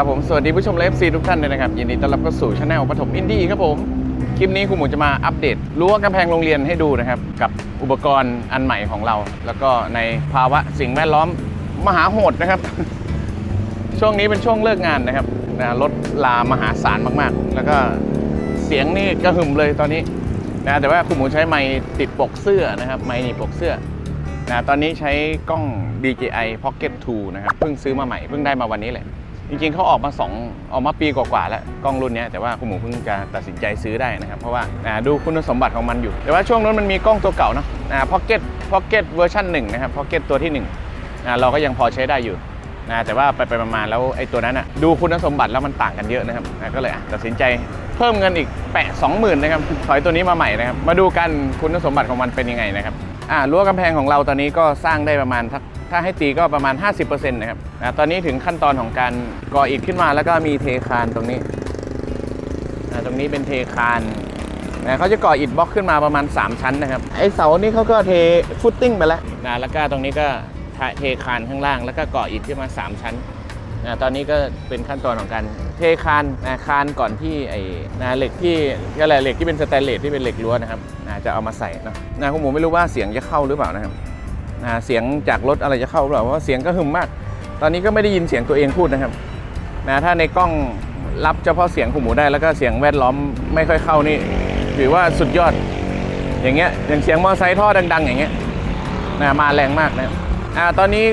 ครับผมสวัสดีผู้ชมเลฟซีทุกท่านเลยนะครับยินดีต้อนรับเข้าสู่ช anel ปฐมอินดี้ครับผมคลิปนี้คุณหมูจะมาอัปเดตรั้วกำแพงโรงเรียนให้ดูนะครับกับอุปกรณ์อันใหม่ของเรา แล้วก็ในภาวะสิ่งแวดล้อมมหาโหดนะครับ ช่วงนี้เป็นช่วงเลิกงานนะครับนะรถลามหาศาลมากๆ แล้วก็เสียงนี่กระหึ่มเลยตอนนี้นะแต่ว่าคุณหมูใช้ไมค์ติดปกเสื้อนะครับไมค์นี่ปกเสื้อนะตอนนี้ใช้กล้อง DJI Pocket 2 นะครับเพิ่งซื้อมาใหม่เพิ่งได้มาวันนี้เลย จริงๆเขาออกมาสองออกมาปีกว่าๆแล้วกล้องรุ่นนี้แต่ว่าคุณหมูเพิ่งจะตัดสินใจซื้อได้นะครับเพราะว่าาดูคุณสมบัติของมันอยู่ แต่ว่าช่วงนั้นมันมีกล้องตัวเก่าเนาะอ่า Pocket Pocket เวอร์ชันหนึ่งนะครับ Pocket ตัวที่หนึ่งอ่าเราก็ยังพอใช้ได้อยู่นะแต่ว่าไปไปมาแล้วไอ้ตัวนั้นอะดูคุณสมบัติแล้วมันต่างกันเยอะนะครับก็เลยตัดสินใจเพิ่มเงินอีกแปะ20,000นะครับถอยตัวนี้มาใหม่นะครับมาดูกันคุณสมบัติของมันเป็นยังไงนะครับอ่ารั้วกำแพงของเราตอนนี้ก็สร้างได้ประมาณทัก ถ้าให้ตีก็ประมาณ 50%นะครับนะตอนนี้ถึงขั้นตอนของการก่ออิฐขึ้นมาแล้วก็มีเทคานตรงนี้นะตรงนี้เป็นเทคานนะเขาจะก่ออิฐบล็อกขึ้นมาประมาณ 3 ชั้นนะครับไอ้เสานี่เขาก็เทฟุตติ้งไปแล้วนะแล้วก็ตรงนี้ก็เทคานข้างล่าง แล้วก็ก่ออิฐขึ้นมา 3 ชั้นนะตอนนี้ก็เป็นขั้นตอนของการเทคานนะคานก่อนที่ไอ้นะเหล็กที่อะไรเหล็กที่เป็นสแตนเลสที่เป็นเหล็กล้วนนะครับนะจะเอามาใส่เนอะนะคุณหมูไม่รู้ว่าเสียงจะเข้าหรือเปล่านะครับนะ เสียงจากรถอะไรจะเข้าหรือเปล่าเพราะว่าเสียงก็หึมมาก ตอนนี้ก็ไม่ได้ยินเสียงตัวเองพูดนะครับนะถ้าในกล้องรับเฉพาะเสียงคุณหมูได้แล้วก็เสียงแวดล้อมไม่ค่อยเข้านี่ถือว่าสุดยอดอย่างเงี้ยอย่างเสียงมอเตอร์ไซค์ท่อดัง ๆ อย่างเงี้ยนะมาแรงมากนะครับอ่าตอนนี้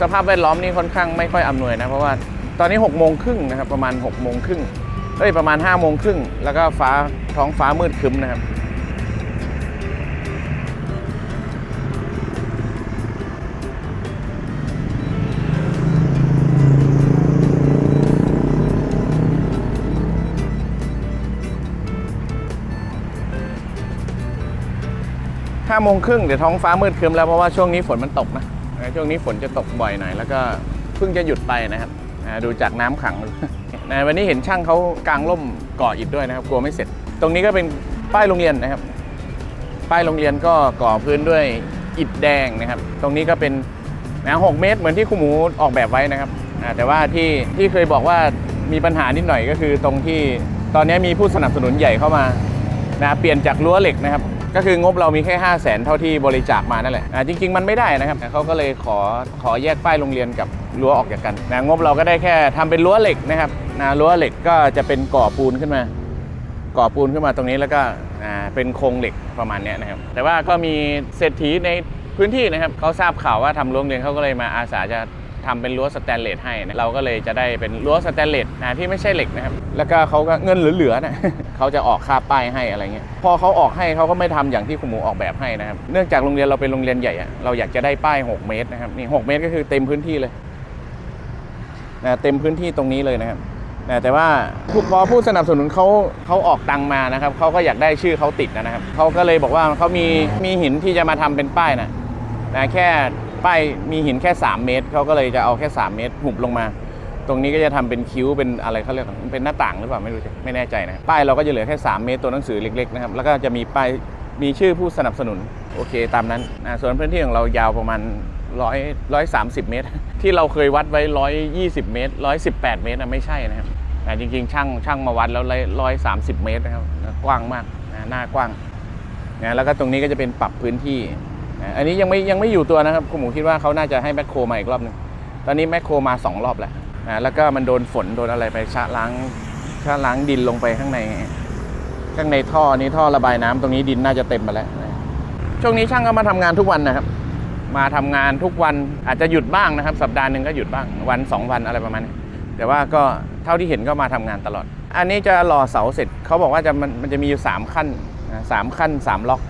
สภาพแวดล้อมนี่ค่อนข้างไม่ค่อยอำนวยนะเพราะว่าตอนนี้6กโมงครึ่งนะครับประมาณ6กโมงครึ่งเอ้ยประมาณ5้าโมงครึ่งแล้วก็ฟ้าท้องฟ้ามืดครึ้มนะครับ ห้าโมงครึ่งเดี๋ยวท้องฟ้ามืดครึ้มแล้วเพราะว่าช่วงนี้ฝนมันตกนะช่วงนี้ฝนจะตกบ่อยหน่อยแล้วก็เพิ่งจะหยุดไปนะครับดูจากน้ำขังนะวันนี้เห็นช่างเขากางร่มก่ออิฐด้วยนะครับ กลัวไม่เสร็จ ตรงนี้ก็เป็นป้ายโรงเรียนนะครับ ป้ายโรงเรียนก็ก่อพื้นด้วยอิฐแดงนะครับ ตรงนี้ก็เป็นนะหกเมตรเหมือนที่ครูหมูออกแบบไว้นะครับแต่ว่าที่ที่เคยบอกว่ามีปัญหานิดหน่อยก็คือตรงที่ตอนนี้มีผู้สนับสนุนใหญ่เข้ามานะเปลี่ยนจากรั้วเหล็กนะครับ ก็คืองบเรามีแค่ 5 0 0แสนเท่าที่บริจาคมานั่นแหละอ่าจริง ๆ มันไม่ได้นะครับเขาก็เลยขอขอแยกป้ายโรงเรียนกับรั้วออกจากกันนะงบเราก็ได้แค่ทำเป็นรั้วเหล็กนะครับนะรั้วเหล็กก็จะเป็นก่อปูนขึ้นมา ก่อปูนขึ้นมาตรงนี้แล้วก็อ่าเป็นโครงเหล็กประมาณนี้นะครับแต่ว่าก็มีเศรษฐีในพื้นที่นะครับเขาทราบข่าวว่าทำรั้วโรงเรียนเขาก็เลยมาอาสาจะทำเป็นรั้วสแตนเลสให้นะเราก็เลยจะได้เป็นรั้วสแตนเลสนะที่ไม่ใช่เหล็กนะครับ แล้วก็เขาก็เงินเหลือๆนะ เขาจะออกค่าป้ายให้อะไรเงี้ยพอเขาออกให้เขาก็ไม่ทำอย่างที่คุณหมูออกแบบให้นะครับเนื่องจากโรงเรียนเราเป็นโรงเรียนใหญ่เราอยากจะได้ป้าย 6 เมตรนะครับนี่6เมตรก็คือเต็มพื้นที่เลยนะเต็มพื้นที่ตรงนี้เลยนะครับนะแต่ว่าผู้พอผู้สนับสนุนเขาเขาออกตังมานะครับเขาก็อยากได้ชื่อเขาติดนะครับเขาก็เลยบอกว่าเขามีมีหินที่จะมาทำเป็นป้ายนะนะแค่ป้ายมีหินแค่ 3 เมตรเขาก็เลยจะเอาแค่ 3 เมตรหุบลงมา ตรงนี้ก็จะทำเป็นคิ้วเป็นอะไรเขาเรียกเป็นหน้าต่างหรือเปล่าไม่รู้ไม่แน่ใจนะป้ายเราก็จะเหลือแค่ 3 เมตรตัวหนังสือเล็กๆนะครับแล้วก็จะมีป้ายมีชื่อผู้สนับสนุนโอเคตามนั้นนะส่วนพื้นที่ของเรายาวประมาณร้อยร้อยสามสิบเมตร ที่เราเคยวัดไว้ร้อยยี่สิบเมตรร้อยสิบแปดเมตรนะไม่ใช่นะครับแต่จริงๆ ช่างช่างมาวัดแล้วร้อยสามสิบเมตรนะครับกว้างมากนะหน้ากว้างนะแล้วก็ตรงนี้ก็จะเป็นปรับพื้นที่นะอันนี้ยังไม่ยังไม่อยู่ตัวนะครับคุณหมูคิดว่าเขาน่าจะให้แมคโครมาอีกรอบหนึงตอนนี้แมคโครมาสองรอบแล้ว นะแล้วก็มันโดนฝนโดนอะไรไปชะล้างชะล้างดินลงไปข้างใน ข้างในท่อนี้ท่อระบายน้ำตรงนี้ดินน่าจะเต็มไปแล้วนะช่วงนี้ช่างก็มาทำงานทุกวันนะครับ มาทำงานทุกวันอาจจะหยุดบ้างนะครับ สัปดาห์หนึ่งก็หยุดบ้างวันสองวันอะไรประมาณนี้แต่ว่าก็เท่าที่เห็นก็มาทำงานตลอด อันนี้จะหล่อเสาเสร็จเขาบอกว่าจะมันมันจะมีอยู่สามขั้นสามขั้นสามล็อก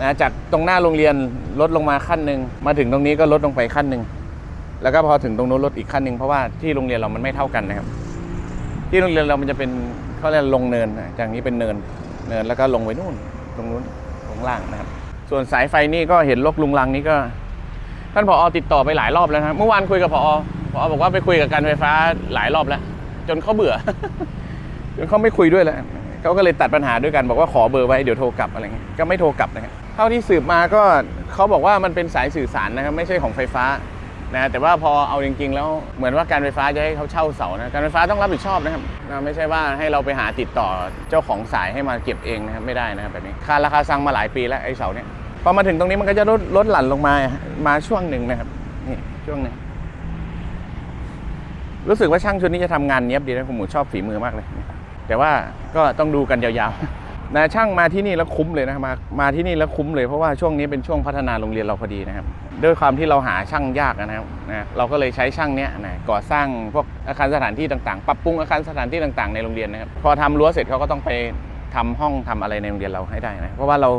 นะจากตรงหน้าโรงเรียนลดลงมาขั้นหนึ่งมาถึงตรงนี้ก็ลดลงไปขั้นหนึ่ง แล้วก็พอถึงตรงนู้นลดอีกขั้นหนึ่งเพราะว่าที่โรงเรียนเรามันไม่เท่ากันนะครับ ที่โรงเรียนเรามันจะเป็นเขาเรียกลงเนินนะจากนี้เป็นเนินเนินแล้วก็ลงไปนู่นตรงนู้นตรงล่างนะครับ ส่วนสายไฟนี่ก็เห็นลกลุงลังนี่ก็ ท่านผอติดต่อไปหลายรอบแล้วนะเมื่อวานคุยกับผอผอบอกว่าไปคุยกับการไฟฟ้าหลายรอบแล้ว จนเขาเบื่อจนเขาไม่คุยด้วยแล้วเขาก็เลยตัดปัญหาด้วยกันบอกว่าขอเบอร์ไว้เดี๋ยวโทรกลับอะไรเงี้ยก็ไม่โทรกลับนะครับเท่าที่สืบมาก็เขาบอกว่ามันเป็นสายสื่อสารนะครับไม่ใช่ของไฟฟ้า นะแต่ว่าพอเอาจริงๆ แล้วเหมือนว่าการไฟฟ้าจะให้เขาเช่าเสานะการไฟฟ้าต้องรับผิดชอบนะครับนะไม่ใช่ว่าให้เราไปหาติดต่อเจ้าของสายให้มาเก็บเองนะครับไม่ได้นะครับแบบนี้ค่าราคาสั่งมาหลายปีแล้วไอ้เสาเนี่ยพอมาถึงตรงนี้มันก็จะลดลดหลั่นลงมามาช่วงหนึ่งนะครับนี่ช่วงหนึ่งรู้สึกว่าช่างชุดนี้จะทำงานเนี้ยบดีนะคุณหมูชอบฝีมือมากเลย แต่ว่าก็ต้องดูกันยาวๆ นะช่างมาที่นี่แล้วคุ้มเลยนะมามาที่นี่แล้วคุ้มเลยเพราะว่าช่วงนี้เป็นช่วงพัฒนาโรงเรียนเราพอดีนะครับ ด้วยความที่เราหาช่างยากนะครับนะเราก็เลยใช้ช่างเนี้ยนะก่อสร้างพวกอาคารสถานที่ต่างๆ ปรับปรุงอาคารสถานที่ต่างๆในโรงเรียนนะครับพอทำรั้วเสร็จเขาก็ต้องไปทำห้องทำอะไรในโรงเรียนเราให้ได้นะเพราะว่าเรา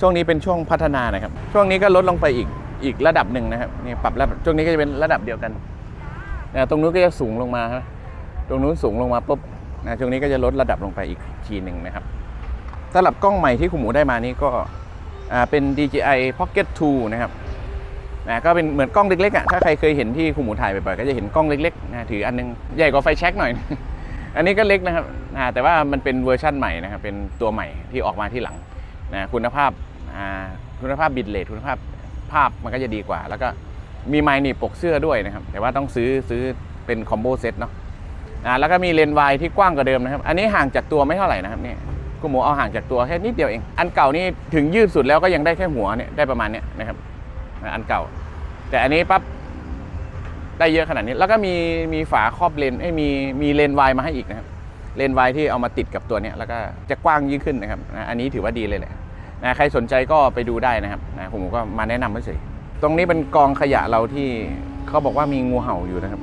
ช่วงนี้เป็นช่วงพัฒนานะครับ ช่วงนี้ก็ลดลงไปอีกอีกระดับหนึ่งนะครับนี่ปรับระดับช่วงนี้ก็จะเป็นระดับเดียวกันนะตรงนู้นก็จะสูงลงมาครับตรงนู้นสูงลงมาปุ๊บนะช่วงนี้ก็จะลดระดับลงไปอีกทีหนึ่งนะครับ สำหรับกล้องใหม่ที่คุณหมูได้มานี่ก็เป็น DJI Pocket 2 นะครับนะก็เป็นเหมือนกล้องเล็กๆอะถ้าใครเคยเห็นที่คุณหมูถ่ายบ่อยๆก็จะเห็นกล้องเล็กๆนะถืออันนึงใหญ่กว่าไฟแช็กหน่อย อันนี้ก็เล็กนะครับอ่าแต่ว่ามันเป็นเวอร์ชั่นใหม่นะครับเป็นตัวใหม่ที่ออกมาที่หลังนะคุณภาพคุณภาพบิตเรทคุณภาพภาพมันก็จะดีกว่า แล้วก็มีไมค์หนีบปกเสื้อด้วยนะครับ แต่ว่าต้องซื้อซื้อเป็นคอมโบเซตเนาะอ่าแล้วก็มีเลนส์วายที่กว้างกว่าเดิมนะครับ อันนี้ห่างจากตัวไม่เท่าไหร่นะครับเนี่ย คุณหมูเอาห่างจากตัวแค่นิดเดียวเอง อันเก่านี่ถึงยืดสุดแล้วก็ยังได้แค่หัวเนี่ยได้ประมาณเนี้ยนะครับ อันเก่า แต่อันนี้ปั๊บได้เยอะขนาดนี้ แล้วก็มีมีฝาครอบเลนเอ้มีมีเลนวายมาให้อีกนะครับ เลนวายที่เอามาติดกับตัวเนี้ยแล้วก็จะกว้างยิ่งขึ้นนะครับนะอันนี้ถือว่าดีเลยแหละนะใครสนใจก็ไปดูได้นะครับนะผมก็มาแนะนำเฉยๆตรงนี้เป็นกองขยะเราที่เขาบอกว่ามีงูเห่าอยู่นะครับ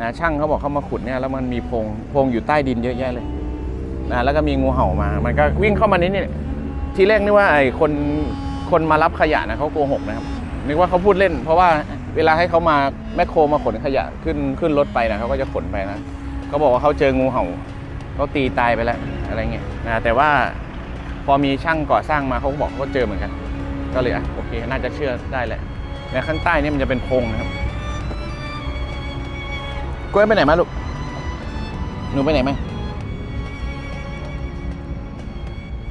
นะช่างเขาบอกเขามาขุดเนี่ยแล้วมันมีโพงโพงอยู่ใต้ดินเยอะแยะเลย นะแล้วก็มีงูเห่ามา มันก็วิ่งเข้ามานี่นี่ที่แรกนึกว่าไอ้คนคนมารับขยะนะเขาโกหกนะครับนึกว่าเขาพูดเล่น เพราะว่าเวลาให้เขามาแมคโครมาขนขยะขึ้นขึ้นรถไปนะเขาก็จะขนไปนะเขาบอกว่าเขาเจองูเห่าเขาตีตายไปแล้วอะไรเงี้ยนะแต่ว่าพอมีช่างก่อสร้างมาเขาก็บอกเขาเจอเหมือนกัน ก็เลยอะโอเค น่าจะเชื่อได้แหละในข้างใต้นี่มันจะเป็นโพรงนะครับกล้วยไปไหนมาลูกหนูไปไหนไหม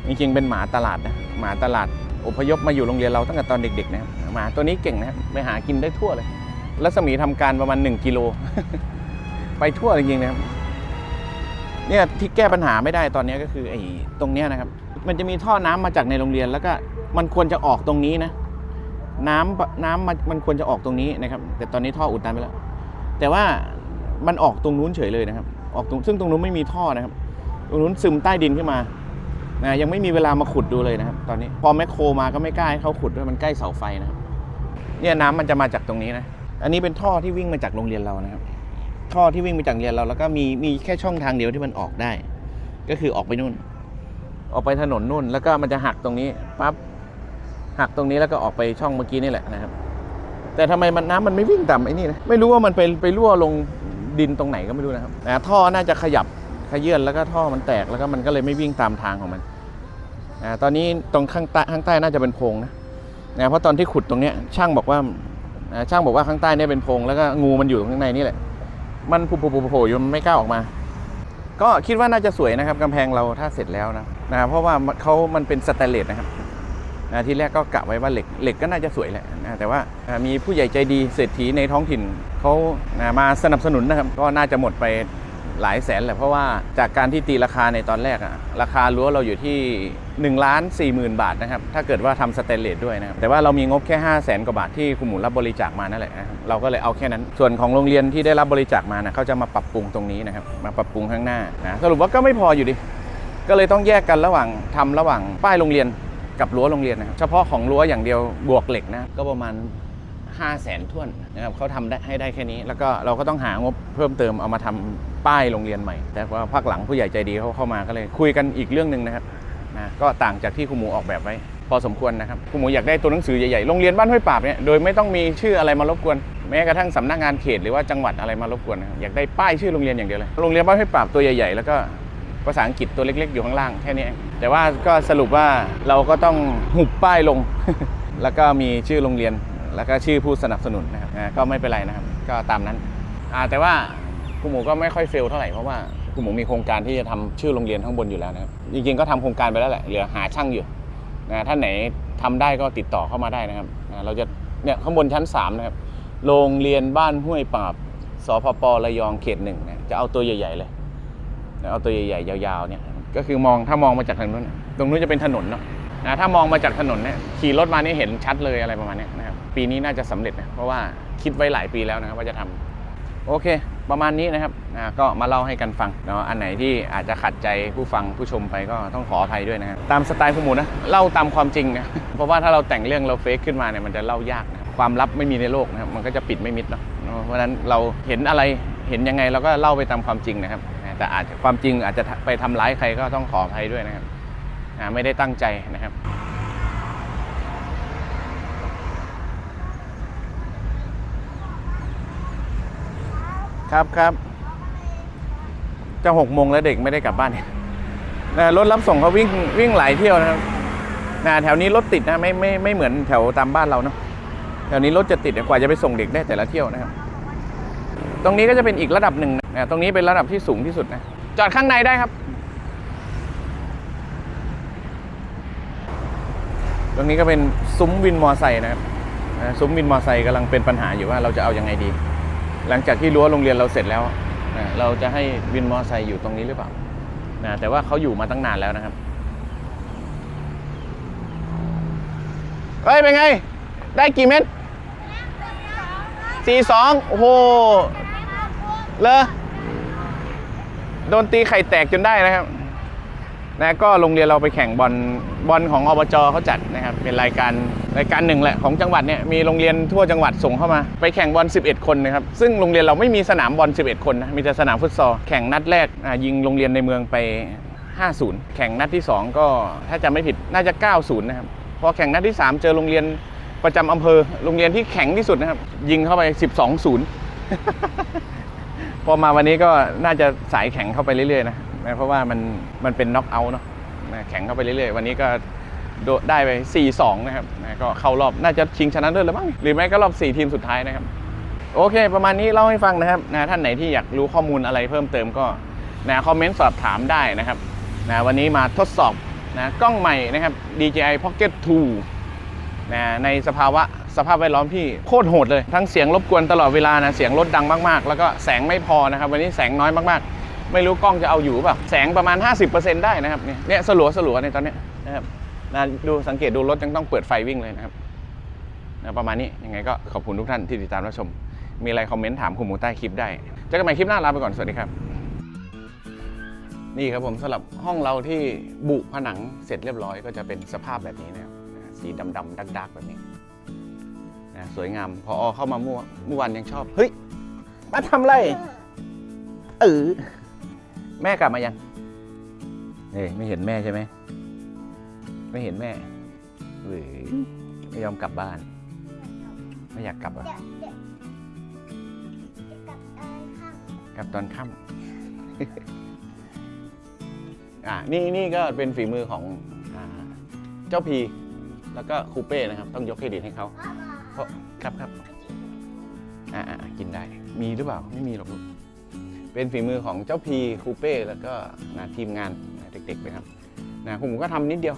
จริงๆเป็นหมาตลาดนะหมาตลาดอพยพมาอยู่โรงเรียนเราตั้งแต่ตอนเด็กๆนะครับหมาตัวนี้เก่งนะครับไปหากินได้ทั่วเลยรัศมีทำการประมาณ 1 กิโล ไปทั่วจริงๆนะครับเนี่ยที่แก้ปัญหาไม่ได้ตอนนี้ก็คือไอ้ตรงเนี้ยนะครับ มันจะมีท่อน้ำมาจากในโรงเรียน แล้วก็มันควรจะออกตรงนี้นะน้ำน้ำมันมันควรจะออกตรงนี้นะครับ แต่ตอนนี้ท่ออุดตันไปแล้ว แต่ว่ามันออกตรงนู้นเฉยเลยนะครับ ออกตรงซึ่งตรงนู้นไม่มีท่อนะครับ ตรงนู้นซึมใต้ดินขึ้นมา นะยังไม่มีเวลามาขุดดูเลยนะครับตอนนี้พอแมคโครมาก็ไม่กล้าให้เขาขุดด้วยมันใกล้เสาไฟนะครับเนี่ยน้ำมันจะมาจากตรงนี้นะอันนี้เป็นท่อที่วิ่งมาจากโรงเรียนเรานะครับ ท่อที่วิ่งมาจากโรงเรียนเราแล้วก็มีมีแค่ช่องทางเดียวที่มันออกได้ ก็คือออกไปนู่น ออกไปถนนนู่น แล้วก็มันจะหักตรงนี้ปั๊บหักตรงนี้แล้วก็ออกไปช่องเมื่อกี้นี่แหละนะครับ แต่ทำไมมันน้ำมันไม่วิ่งต่ำไอ้นี่นะไม่รู้ว่ามันไปไปรั่วลงดินตรงไหนก็ไม่รู้นะครับนะท่อน่าจะขยับ ขยื่นแล้วก็ท่อมันแตกแล้วก็มันก็เลยไม่วิ่งตามทางของมันอาตอนนี้ตรงข้างใต้ข้างใต้น่าจะเป็นโพรงนะนะเพราะตอนที่ขุดตรงเนี้ยช่างบอกว่าช่างบอกว่าข้างใต้เนี่ยเป็นโพรงแล้วก็งูมันอยู่ข้างในนี่แหละ มันผุๆๆๆอยู่มันไม่กล้าออกมา ก็คิดว่าน่าจะสวยนะครับกำแพงเราถ้าเสร็จแล้วนะนะเพราะว่าเขามันเป็นสแตนเลสนะครับนะที่แรกก็กะไว้ว่าเหล็กเหล็กก็น่าจะสวยแหละนะแต่ว่าอ่ามีผู้ใหญ่ใจดีเศรษฐีในท้องถิ่นเขานะมาสนับสนุนนะครับ ก็น่าจะหมดไป หลายแสนแหละเพราะว่าจากการที่ตีราคาในตอนแรกอะราคารั้วเราอยู่ที่1ล้าน4หมื่นบาทนะครับถ้าเกิดว่าทำสเตนเลสด้วยนะครับแต่ว่าเรามีงบแค่ 5 0 0แสนกว่าบาทที่คุณหมูรับบริจาคมานั่นแหละนะรเราก็เลยเอาแค่นั้น ส่วนของโรงเรียนที่ได้รับบริจาคมานะเขาจะมาปรับปรุงตรงนี้นะครับมาปรับปรุงข้างหน้านะสรุปว่าก็ไม่พออยู่ดี ก็เลยต้องแยกกันระหว่างทำระหว่างป้ายโรงเรียนกับรั้วโรงเรียนนะครับเฉพาะของรั้วอย่างเดียวบวกเหล็กนะก็ประมาณ 5 0 0แสนท่วนนะครับเขาทำได้ให้ได้แค่นี้ แล้วก็เราก็ต้องหางบเพิ่มเติมเอามาทำป้ายโรงเรียนใหม่ แต่ว่าภาคหลังผู้ใหญ่ใจดีเขาเข้ามาก็เลยคุยกันอีกเรื่องหนึ่งนะครับนะก็ต่างจากที่คุณหมูออกแบบไว้ พอสมควรนะครับคุณหมูอยากได้ตัวหนังสือใหญ่ๆโรงเรียนบ้านห้วยปราบเนี่ยโดยไม่ต้องมีชื่ออะไรมารบกวนแม้กระทั่งสำนักงานเขตหรือว่าจังหวัดอะไรมารบกวนนะครับอยากได้ป้ายชื่อโรงเรียนอย่างเดียวเลยโรงเรียนบ้านห้วยปราบตัวใหญ่ๆแล้วก็ ภาษาอังกฤษตัวเล็กๆ อยู่ข้างล่างแค่นี้เองแต่ว่าก็สรุปว่าเราก็ต้องหุบป้ายลง แล้วก็มีชื่อโรงเรียน แล้วก็ชื่อผู้สนับสนุนนะครับก็ไม่เป็นไรนะครับ ก็ตามนั้นแต่ว่าคุณหมูก็ไม่ค่อยเฟลเท่าไหร่เพราะว่าคุณหมูมีโครงการที่จะทำชื่อโรงเรียนข้างบนอยู่แล้วนะครับจริงๆก็ทำโครงการไปแล้วแหละเหลือหาช่างอยู่นะท่านไหนทำได้ก็ติดต่อเข้ามาได้นะครับเราจะเนี่ยข้างบนชั้น3นะครับโรงเรียนบ้านห้วยปราบสพประยองเขตหนึ่งนี่ยจะเอาตัวใหญ่ ๆ เลยเอาตัวใหญ่ๆยาวๆเนี่ยก็คือมองถ้ามองมาจากทางนู้นตรงนู้นจะเป็นถนนเนาะนะถ้ามองมาจากถนนเนี่ยขี่รถมานี่เห็นชัดเลยอะไรประมาณนี้ ปีนี้น่าจะสำเร็จนะเพราะว่าคิดไว้หลายปีแล้วนะครับว่าจะทำโอเค ประมาณนี้นะครับก็มาเล่าให้กันฟังเนาะอันไหนที่อาจจะขัดใจผู้ฟังผู้ชมไปก็ต้องขออภัยด้วยนะครับตามสไตล์คุณหมูนะเล่าตามความจริงนะเพราะว่าถ้าเราแต่งเรื่องเราเฟกขึ้นมาเนี่ยมันจะเล่ายากนะความลับไม่มีในโลกนะครับมันก็จะปิดไม่มิดเนาะเพราะฉะนั้นเราเห็นอะไรเห็นยังไงเราก็เล่าไปตามความจริงนะครับ แต่อาจจะความจริงอาจจะไปทำร้ายใครก็ต้องขออภัยด้วยนะครับไม่ได้ตั้งใจนะครับ ครับครับจะหกโมงแล้วเด็กไม่ได้กลับบ้านเนี่ยรถรับส่งเขาวิ่งวิ่งหลายเที่ยวนะครับนะแถวนี้รถติดนะไม่ไม่ไม่เหมือนแถวตามบ้านเราเนาะแถวนี้รถจะติดกว่าจะไปส่งเด็กได้แต่ละเที่ยวนะครับ ตรงนี้ก็จะเป็นอีกระดับหนึ่งนะตรงนี้เป็นระดับที่สูงที่สุดนะจอดข้างในได้ครับ ตรงนี้ก็เป็นซุ้มวินมอไซค์นะครับซุ้มวินมอไซค์กำลังเป็นปัญหาอยู่ว่าเราจะเอายังไงดี หลังจากที่รั้วโรงเรียนเราเสร็จแล้วนะเราจะให้วินมอเตอร์ไซค์อยู่ตรงนี้หรือเปล่านะแต่ว่าเขาอยู่มาตั้งนานแล้วนะครับเฮ้ยเป็นไง ได้กี่เม็ดสี่สองโอ้โหเลอโดนตีไข่แตกจนได้นะครับ นะก็โรงเรียนเราไปแข่งบอลบอลของอบจเขาจัดนะครับเป็นรายการรายการหนึ่งแหละของจังหวัดเนี่ยมีโรงเรียนทั่วจังหวัดส่งเข้ามา ไปแข่งบอล 11 คนนะครับซึ่งโรงเรียนเราไม่มีสนามบอล 11 คนนะมีแต่สนามฟุตซอลแข่งนัดแรกยิงโรงเรียนในเมืองไป 5-0 แข่งนัดที่ 2 ก็ถ้าจำไม่ผิดน่าจะ 9-0 นะครับพอแข่งนัดที่ 3 เจอโรงเรียนประจำอำเภอโรงเรียนที่แข็งที่สุดนะครับ ยิงเข้าไป 12-0 พอมาวันนี้ก็น่าจะสายแข็งเข้าไปเรื่อยๆนะ นะเพราะว่ามันมันเป็นน็อกเอาท์เนาะนะแข็งเข้าไปเรื่อยๆ วันนี้ก็ได้ไป 4-2 นะครับนะก็เข้ารอบน่าจะชิงชนะเลิศแล้วบ้างหรือไม่ก็รอบ 4 ทีมสุดท้ายนะครับ โอเค ประมาณนี้เล่าให้ฟังนะครับนะท่านไหนที่อยากรู้ข้อมูลอะไรเพิ่มเติมก็นะคอมเมนต์สอบถามได้นะครับนะวันนี้มาทดสอบนะกล้องใหม่นะครับ DJI Pocket 2นะในสภาวะสภาพแวดล้อมที่โคตรโหดเลย ทั้งเสียงรบกวนตลอดเวลานะเสียงรถดังมากๆ แล้วก็แสงไม่พอนะครับ วันนี้แสงน้อยมากๆ ไม่รู้กล้องจะเอาอยู่เปล่าแสงประมาณ 50%ได้นะครับเนี่ยเนี่ยสลัวสลัวในตอนนี้นะครับนะดูสังเกตดูรถยังต้องเปิดไฟวิ่งเลยนะครับนะประมาณนี้ยังไงก็ขอบคุณทุกท่านที่ติดตามรับชม มีอะไรคอมเมนต์ถามคุณหมูใต้คลิปได้เจอกันใหม่คลิปหน้าลาไปก่อนสวัสดีครับ นี่ครับผมสำหรับห้องเราที่บุผนังเสร็จเรียบร้อยก็จะเป็นสภาพแบบนี้นะครับสีดำๆดักๆแบบนี้นะสวยงามพอเข้ามาเมื่อเมื่อวันยังชอบ เฮ้ย มาทำไร เออ แม่กลับมายังเอ้ยไม่เห็นแม่ใช่ไหม ไม่เห็นแม่หรือไม่ยอมกลับบ้าน ไม่อยากกลับเหรอะเดี๋ยวเดี๋ยวเดี๋ยวกลับตอนค่ำกลับตอนค่ำ อ่านี่นี่ก็เป็นฝีมือของอาเจ้าพี แล้วก็ครูเป้นะครับ ต้องยกเครดิตให้เขาพ่อมาเพราะครับครับอ่าอ่ากินได้ มีหรือเปล่า ไม่มีหรอกลูก เป็นฝีมือของเจ้าพีคูเป้แล้วก็นะทีมงานนะเด็กๆนะครับนะผมก็ทำนิดเดียว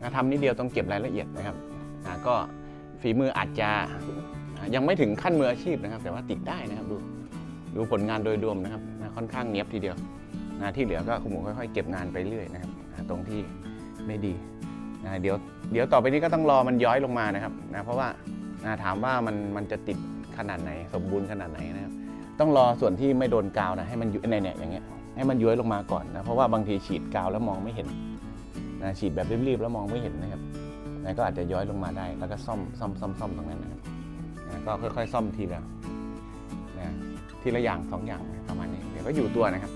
นะทำนิดเดียวต้องเก็บรายละเอียดนะครับนะก็ฝีมืออาจจะยังไม่ถึงขั้นมืออาชีพนะครับ แต่ว่าติดได้นะครับดูดูผลงานโดยรวมนะครับนะค่อนข้างเนียบทีเดียวนะที่เหลือก็คุณหมูค่อยๆเก็บงานไปเรื่อยนะครับนะตรงที่ไม่ดีนะเดี๋ยวเดี๋ยวต่อไปนี้ก็ต้องรอมันย้อยลงมานะครับนะเพราะว่านะถามว่ามันมันจะติดขนาดไหน สมบูรณ์ขนาดไหนนะครับ ต้องรอส่วนที่ไม่โดนกาวนะให้มันอยู่ในเนี่ยอย่างเงี้ยให้มันย้อยลงมาก่อนนะเพราะว่าบางทีฉีดกาวแล้วมองไม่เห็นนะฉีดแบบรีบๆแล้วมองไม่เห็นนะครับนะก็อาจจะย้อยลงมาได้ แล้วก็ซ่อมซ่อมซ่อมซ่อมตรงนั้นนะครับนะก็ค่อยๆ ซ่อมทีละนะทีละอย่างสองอย่างประมาณนี้เดี๋ยวก็อยู่ตัวนะครับ